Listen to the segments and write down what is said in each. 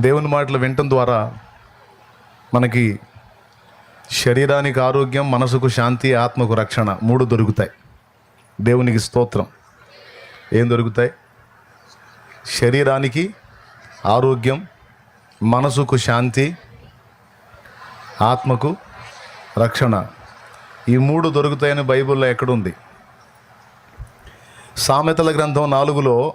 దేవుని మాటలు వినటం ద్వారా మనకి శరీరానికి ఆరోగ్యం మనసుకు శాంతి ఆత్మకు రక్షణ మూడు దొరుకుతాయి. దేవునికి స్తోత్రం. ఏం దొరుకుతాయి? శరీరానికి ఆరోగ్యం మనసుకు శాంతి ఆత్మకు రక్షణ. ఈ మూడు దొరుకుతాయని బైబిల్లో ఎక్కడుంది? సామెతల గ్రంథం నాలుగులో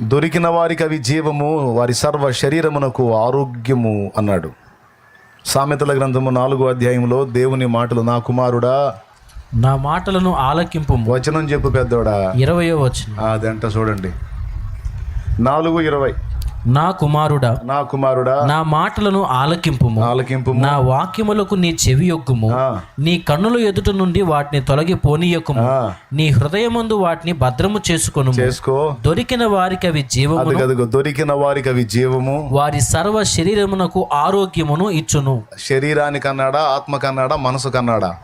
దొరికిన వారికి అవి జీవము వారి సర్వ శరీరమునకు ఆరోగ్యము అన్నాడు. సామెతల గ్రంథము నాలుగో అధ్యాయంలో దేవుని మాటలు నా కుమారుడా నా మాటలను ఆలకింపు వచనం చెప్పు పెద్దోడా. ఇరవయో వచ్చిన అదంట చూడండి. నాలుగు ఇరవై. నా కుమారుడా నా కుమారుడా నా మాటలను ఆలకింపుము. ఆలకింపు నా వాక్యములకు నీ చెవి యొక్కుము. నీ కన్నుల ఎదుట నుండి వాటిని తొలగి పోనీయకుము. నీ హృదయమందు వాటిని భద్రము చేసుకొను చేసుకో. దొరికిన వారికి అవి జీవము దొరికిన వారికి అవి జీవము. వారి సర్వ శరీరమునకు ఆరోగ్యమును ఇచ్చును. శరీరానికి అన్నాడా ఆత్మకన్నాడా మనసు కన్నాడా?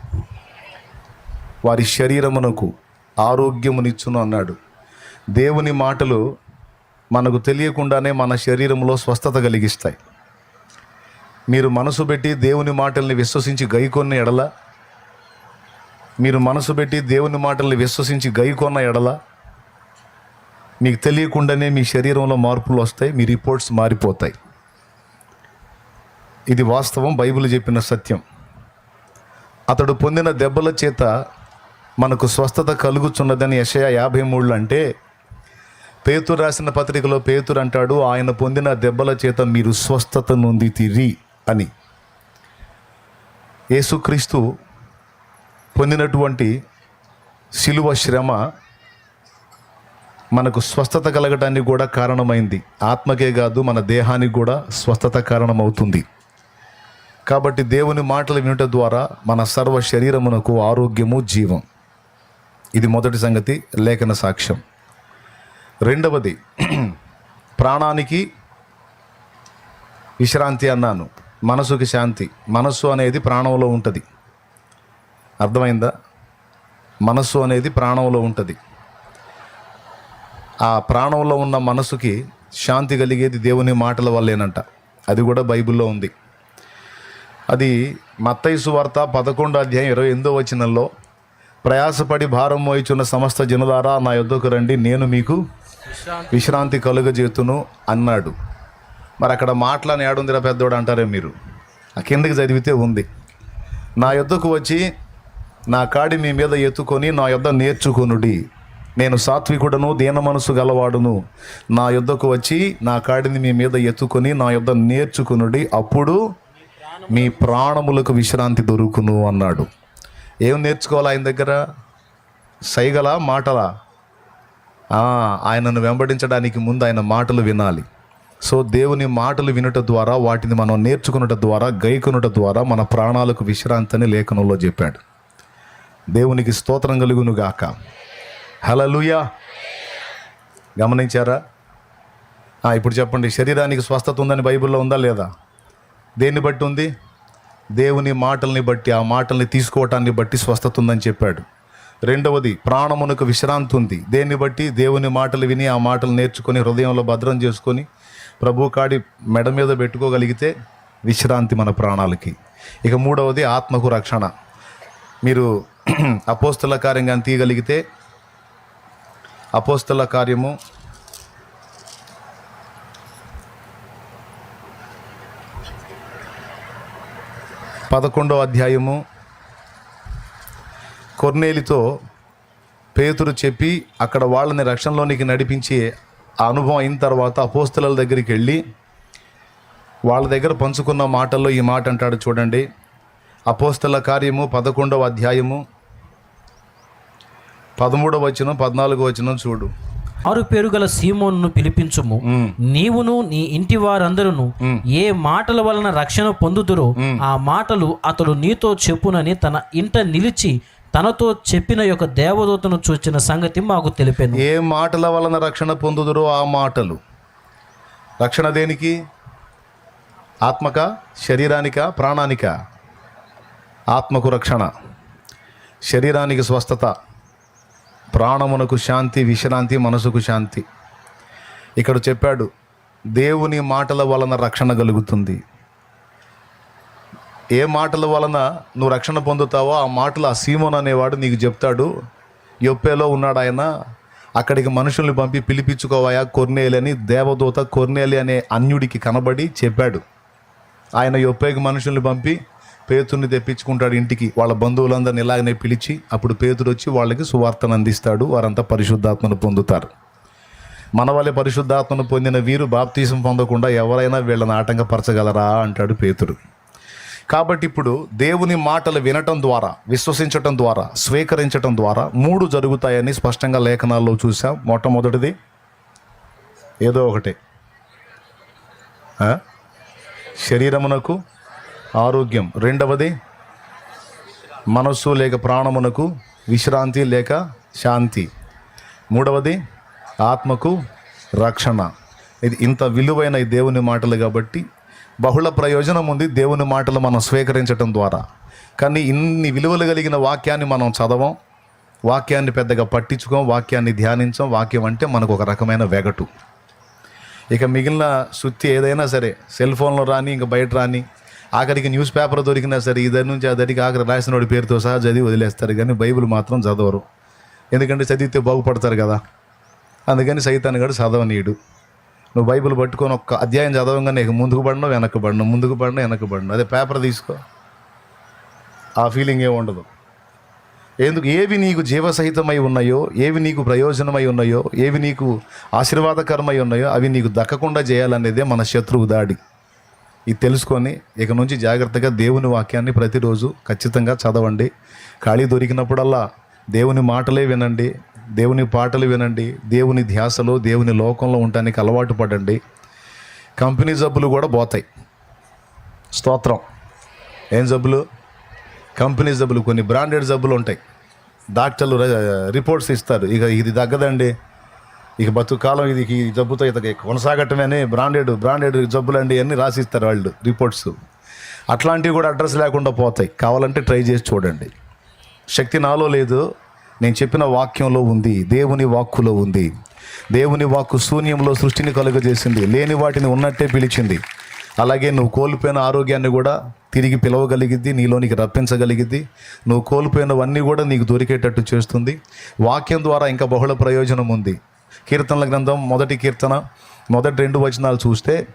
వారి శరీరమునకు ఆరోగ్యమునిచ్చును అన్నాడు. దేవుని మాటలు మనకు తెలియకుండానే మన శరీరంలో స్వస్థత కలిగిస్తాయి. మీరు మనసు పెట్టి దేవుని మాటల్ని విశ్వసించి గైకొన్న ఎడల మీరు మనసు పెట్టి దేవుని మాటల్ని విశ్వసించి గైకొన్న ఎడల మీకు తెలియకుండానే మీ శరీరంలో మార్పులు వస్తాయి మీ రిపోర్ట్స్ మారిపోతాయి. ఇది వాస్తవం బైబిల్ చెప్పిన సత్యం. అతడు పొందిన దెబ్బల చేత మనకు స్వస్థత కలుగుచున్నదని యశయ యాభై మూడులో అంటే పేతురు రాసిన పత్రికలో పేతురు అంటాడు ఆయన పొందిన దెబ్బల చేత మీరు స్వస్థత నొంది తిరి అని. యేసుక్రీస్తు పొందినటువంటి శిలువ శ్రమ మనకు స్వస్థత కలగటానికి కూడా కారణమైంది. ఆత్మకే కాదు మన దేహానికి కూడా స్వస్థత కారణమవుతుంది. కాబట్టి దేవుని మాటలు వినుట ద్వారా మన సర్వ శరీరమునకు ఆరోగ్యము జీవం. ఇది మొదటి సంగతి లేఖన సాక్ష్యం. రెండవది ప్రాణానికి విశ్రాంతి అన్నాను. మనసుకి శాంతి. మనస్సు అనేది ప్రాణంలో ఉంటుంది. అర్థమైందా? మనస్సు అనేది ప్రాణంలో ఉంటుంది. ఆ ప్రాణంలో ఉన్న మనసుకి శాంతి కలిగేది దేవుని మాటల వల్లేనంట. అది కూడా బైబిల్లో ఉంది. అది మత్తైసు వార్త పదకొండు అధ్యాయం ఇరవై ఎనిమిదో వచనంలో ప్రయాసపడి భారం మోయిచున్న సమస్త జనులారా నా యుద్ధకు రండి నేను మీకు విశ్రాంతి కలుగజేతును అన్నాడు. మరి అక్కడ మాటలని ఏడుందిరా పెద్దోడు అంటారే మీరు? ఆ కిందకి చదివితే ఉంది. నా యొద్దకు వచ్చి నా కాడి మీ మీద ఎత్తుకొని నా యొద్ద నేర్చుకొనుడి. నేను సాత్వికుడను దీన మనసు గలవాడును. నా యొద్దకు వచ్చి నా కాడిని మీ మీద ఎత్తుకొని నా యొద్ద నేర్చుకునుడి. అప్పుడు మీ ప్రాణములకు విశ్రాంతి దొరుకును అన్నాడు. ఏం నేర్చుకోవాలి ఆయన దగ్గర? సైగల మాటలా? ఆయనను వెంబడించడానికి ముందు ఆయన మాటలు వినాలి. సో దేవుని మాటలు వినుట ద్వారా వాటిని మనం నేర్చుకునుట ద్వారా గైకొనుట ద్వారా మన ప్రాణాలకు విశ్రాంతి అని లేఖనంలో చెప్పాడు. దేవునికి స్తోత్రం కలుగును గాక. హలలుయా గమనించారా? ఇప్పుడు చెప్పండి. శరీరానికి స్వస్థత ఉందని బైబిల్లో ఉందా లేదా? దేన్ని బట్టి ఉంది? దేవుని మాటల్ని బట్టి ఆ మాటల్ని తీసుకోవటాన్ని బట్టి స్వస్థత ఉందని చెప్పాడు. రెండవది ప్రాణమునకు విశ్రాంతి ఉంది. దేన్ని బట్టి? దేవుని మాటలు విని ఆ మాటలు నేర్చుకొని హృదయంలో భద్రం చేసుకొని ప్రభు కాడి మెడ మీద పెట్టుకోగలిగితే విశ్రాంతి మన ప్రాణాలకి. ఇక మూడవది ఆత్మకు రక్షణ. మీరు అపోస్తల కార్యం కానీ తీయగలిగితే అపోస్తల కార్యము పదకొండో అధ్యాయము కొర్నేలితో పేతురు చెప్పి అక్కడ వాళ్ళని రక్షణలోనికి నడిపించి ఆ అనుభవం అయిన తర్వాత అపోస్తల దగ్గరికి వెళ్ళి వాళ్ళ దగ్గర పంచుకున్న మాటల్లో ఈ మాట అంటాడు చూడండి. అపోస్తల కార్యము పదకొండవ అధ్యాయము పదమూడవ వచనం పద్నాలుగో వచనం చూడు. ఆరు పేరు గల సీమోను పిలిపించుము నీవును నీ ఇంటి వారందరూ ఏ మాటల వలన రక్షణ పొందుదురో ఆ మాటలు అతడు నీతో చెప్పునని తన ఇంట నిలిచి తనతో చెప్పిన యొక్క దేవదూతను చూచిన సంగతి మాకు తెలిపాను. ఏ మాటల వలన రక్షణ పొందుదురో ఆ మాటలు? రక్షణ దేనికి? ఆత్మక శరీరానిక ప్రాణానిక? ఆత్మకు రక్షణ శరీరానికి స్వస్థత ప్రాణమునకు శాంతి విశ్రాంతి మనసుకు శాంతి. ఇక్కడ చెప్పాడు దేవుని మాటల వలన రక్షణ కలుగుతుంది. ఏ మాటల వలన నువ్వు రక్షణ పొందుతావో ఆ మాటలు ఆ సీమోన్ అనేవాడు నీకు చెప్తాడు. యొప్పేలో ఉన్నాడు ఆయన. అక్కడికి మనుషుల్ని పంపి పిలిపించుకోవాయా కొర్నేలి అని దేవదూత కొర్నేలి అనే అన్యుడికి కనబడి చెప్పాడు. ఆయన యొప్పేకి మనుషుల్ని పంపి పేతుడిని తెప్పించుకుంటాడు ఇంటికి. వాళ్ళ బంధువులందరిని ఇలాగనే పిలిచి అప్పుడు పేతుడు వచ్చి వాళ్ళకి సువార్తను అందిస్తాడు. వారంతా పరిశుద్ధాత్మను పొందుతారు. మన వల్లే పరిశుద్ధాత్మను పొందిన వీరు బాప్తీసం పొందకుండా ఎవరైనా వీళ్ళని ఆటంకపరచగలరా? అంటాడు పేతుడు కాబట్టి ఇప్పుడు దేవుని మాటలు వినటం ద్వారా విశ్వసించటం ద్వారా స్వీకరించటం ద్వారా మూడు జరుగుతాయని స్పష్టంగా లేఖనాల్లో చూసాం మొట్టమొదటిది ఏదో ఒకటి. శరీరమునకు ఆరోగ్యం. రెండవది మనస్సు లేక ప్రాణమునకు విశ్రాంతి లేక శాంతి. మూడవది ఆత్మకు రక్షణ. ఇది ఇంత విలువైన ఈ దేవుని మాటలు కాబట్టి బహుళ ప్రయోజనం ఉంది దేవుని మాటలు మనం స్వీకరించటం ద్వారా. కానీ ఇన్ని విలువలు కలిగిన వాక్యాన్ని మనం చదవం వాక్యాన్ని పెద్దగా పట్టించుకోం వాక్యాన్ని ధ్యానించం వాక్యం అంటే మనకు ఒక రకమైన వెగటు. ఇక మిగిలిన సుత్తి ఏదైనా సరే సెల్ ఫోన్లో రాని ఇంకా బయట రాని ఆఖరికి న్యూస్ పేపర్ దొరికినా సరే ఇద్దరి నుంచి అదరికి ఆఖరి రాసిన వాడి పేరుతో సహా చదివి వదిలేస్తారు. కానీ బైబిల్ మాత్రం చదవరు. ఎందుకంటే చదివితే బాగుపడతారు కదా. అందుకని సైతాన్ గడు చదవనీయుడు. నువ్వు బైబిల్ పట్టుకొని ఒక్క అధ్యాయం చదవంగానే నీకు ముందుకు పడను వెనక్కి పడను ముందుకు పడను వెనక్కి పడను. అదే పేపర్ తీసుకో. ఆ ఫీలింగ్ ఏమి ఉండదు. ఎందుకు? ఏవి నీకు జీవసహితమై ఉన్నాయో ఏవి నీకు ప్రయోజనమై ఉన్నాయో ఏవి నీకు ఆశీర్వాదకరమై ఉన్నాయో అవి నీకు దక్కకుండా చేయాలనేదే మన శత్రువు దాడి. ఇది తెలుసుకొని ఇక నుంచి జాగ్రత్తగా దేవుని వాక్యాన్ని ప్రతిరోజు ఖచ్చితంగా చదవండి. ఖాళీ దొరికినప్పుడల్లా దేవుని మాటలే వినండి. దేవుని పాటలు వినండి దేవుని ధ్యాసలో దేవుని లోకంలో ఉండడానికి అలవాటు పడండి. కంపెనీ జబ్బులు కూడా పోతాయి. స్తోత్రం. ఏం జబ్బులు? కంపెనీ జబ్బులు కొన్ని బ్రాండెడ్ జబ్బులు ఉంటాయి. డాక్టర్లు ర- రిపోర్ట్స్ ఇస్తారు. ఇక ఇది తగ్గదండి. ఇక బతుకాలం ఇది ఈ జబ్బుతో ఇతకి కొనసాగటమేనే బ్రాండెడ్ బ్రాండెడ్ జబ్బులండి అన్నీ రాసిస్తారు వాళ్ళు రిపోర్ట్స్. అట్లాంటివి కూడా అడ్రస్ లేకుండా పోతాయి. కావాలంటే ట్రై చేసి చూడండి. శక్తి నాలో లేదు. నేను చెప్పిన వాక్యంలో ఉంది దేవుని వాక్కులో ఉంది. దేవుని వాక్కు శూన్యంలో సృష్టిని కలుగజేసింది లేని వాటిని ఉన్నట్టే పిలిచింది. అలాగే నువ్వు కోల్పోయిన ఆరోగ్యాన్ని కూడా తిరిగి పిలవగలిగిద్ది నీలోనికి రప్పించగలిగిద్ది. నువ్వు కోల్పోయినవన్నీ కూడా నీకు దొరికేటట్టు చేస్తుంది. వాక్యం ద్వారా ఇంకా బహుళ ప్రయోజనం ఉంది. కీర్తనల గ్రంథం మొదటి కీర్తన మొదటి రెండు వచనాలు చూస్తే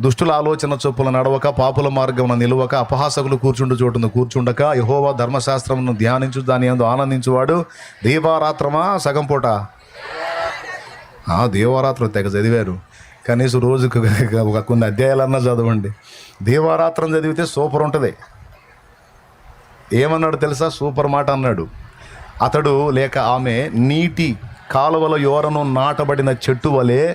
దుష్టుల ఆలోచన చొప్పుల నడవక పాపుల మార్గమున నిలువక అపహాసకులు కూర్చుండు చోటును కూర్చుండక యహోవా ధర్మశాస్త్రమును ధ్యానించు దాని యందు ఆనందించువాడు దీపారాత్రమా? సగం పూట. దీవారాత్రం తెగ చదివారు. కనీసం రోజుకు ఒక కొన్ని అధ్యాయాలన్నా చదవండి. దీవారాత్రం చదివితే సూపర్ ఉంటుంది. ఏమన్నాడు తెలుసా? సూపర్ మాట అన్నాడు. అతడు లేక ఆమె నీటి కాలువల యోరను నాటబడిన చెట్టు వలె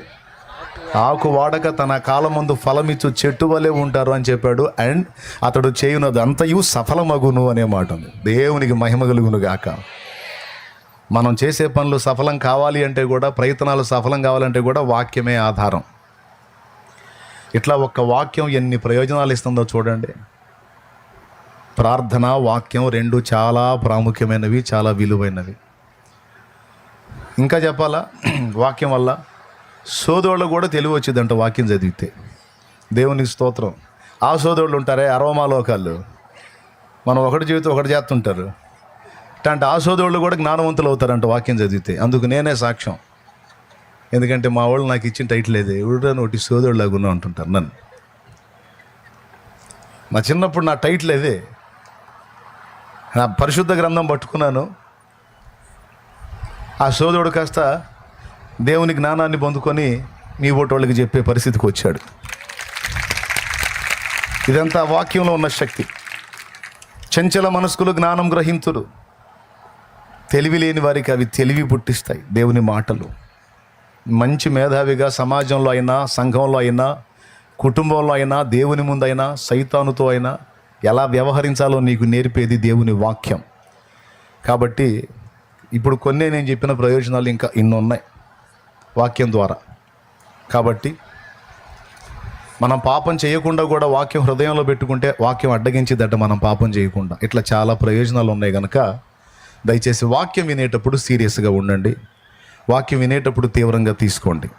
ఆకు వాడక తన కాలం ముందు ఫలమిచ్చు చెట్టు వలె ఉంటారు అని చెప్పాడు. అండ్ అతడు చేయునది అంతయు సఫలమగును అనే మాట ఉంది. దేవునికి మహిమ కలుగును గాక. మనం చేసే పనులు సఫలం కావాలి అంటే కూడా ప్రయత్నాలు సఫలం కావాలంటే కూడా వాక్యమే ఆధారం. ఇట్లా ఒక్క వాక్యం ఎన్ని ప్రయోజనాలు ఇస్తుందో చూడండి. ప్రార్థన వాక్యం రెండు చాలా ప్రాముఖ్యమైనవి చాలా విలువైనవి. ఇంకా చెప్పాలా? వాక్యం వల్ల సోదోళ్ళు కూడా తెలివి వచ్చిందంట వాక్యం చదివితే. దేవునికి స్తోత్రం. ఆ సోదరులు ఉంటారే అరవమాలోకాలు మనం ఒకటి జీవితం ఒకటి చేస్తుంటారు. అంటే ఆ సోదరులు కూడా జ్ఞానవంతులు అవుతారంట వాక్యం చదివితే. అందుకు నేనే సాక్ష్యం. ఎందుకంటే మా వాళ్ళు నాకు ఇచ్చిన టైటిల్ ఏది? ఎవడని ఒకటి సోదరుడు అంటుంటారు నన్ను. నా చిన్నప్పుడు నా టైటిల్ అదే నా పరిశుద్ధ గ్రంథం పట్టుకున్నాను. ఆ సోదరుడు కాస్త దేవుని జ్ఞానాన్ని పొందుకొని మీ ఓటోళ్ళకి వాళ్ళకి చెప్పే పరిస్థితికి వచ్చాడు. ఇదంతా వాక్యంలో ఉన్న శక్తి. చంచల మనస్కులు జ్ఞానం గ్రహింతులు తెలివి లేని వారికి అవి తెలివి పుట్టిస్తాయి దేవుని మాటలు. మంచి మేధావిగా సమాజంలో అయినా సంఘంలో అయినా కుటుంబంలో అయినా దేవుని ముందైనా సైతానుతో అయినా ఎలా వ్యవహరించాలో నీకు నేర్పేది దేవుని వాక్యం. కాబట్టి ఇప్పుడు కొన్ని నేను చెప్పిన ప్రయోజనాలు ఇంకా ఇన్నున్నాయి. వాక్యం ద్వారా. కాబట్టి మనం పాపం చేయకుండా కూడా వాక్యం హృదయంలో పెట్టుకుంటే వాక్యం అడ్డగించిదట మనం పాపం చేయకుండా. ఇట్లా చాలా ప్రయోజనాలు ఉన్నాయి కనుక దయచేసి వాక్యం వినేటప్పుడు సీరియస్గా ఉండండి. వాక్యం వినేటప్పుడు తీవ్రంగా తీసుకోండి.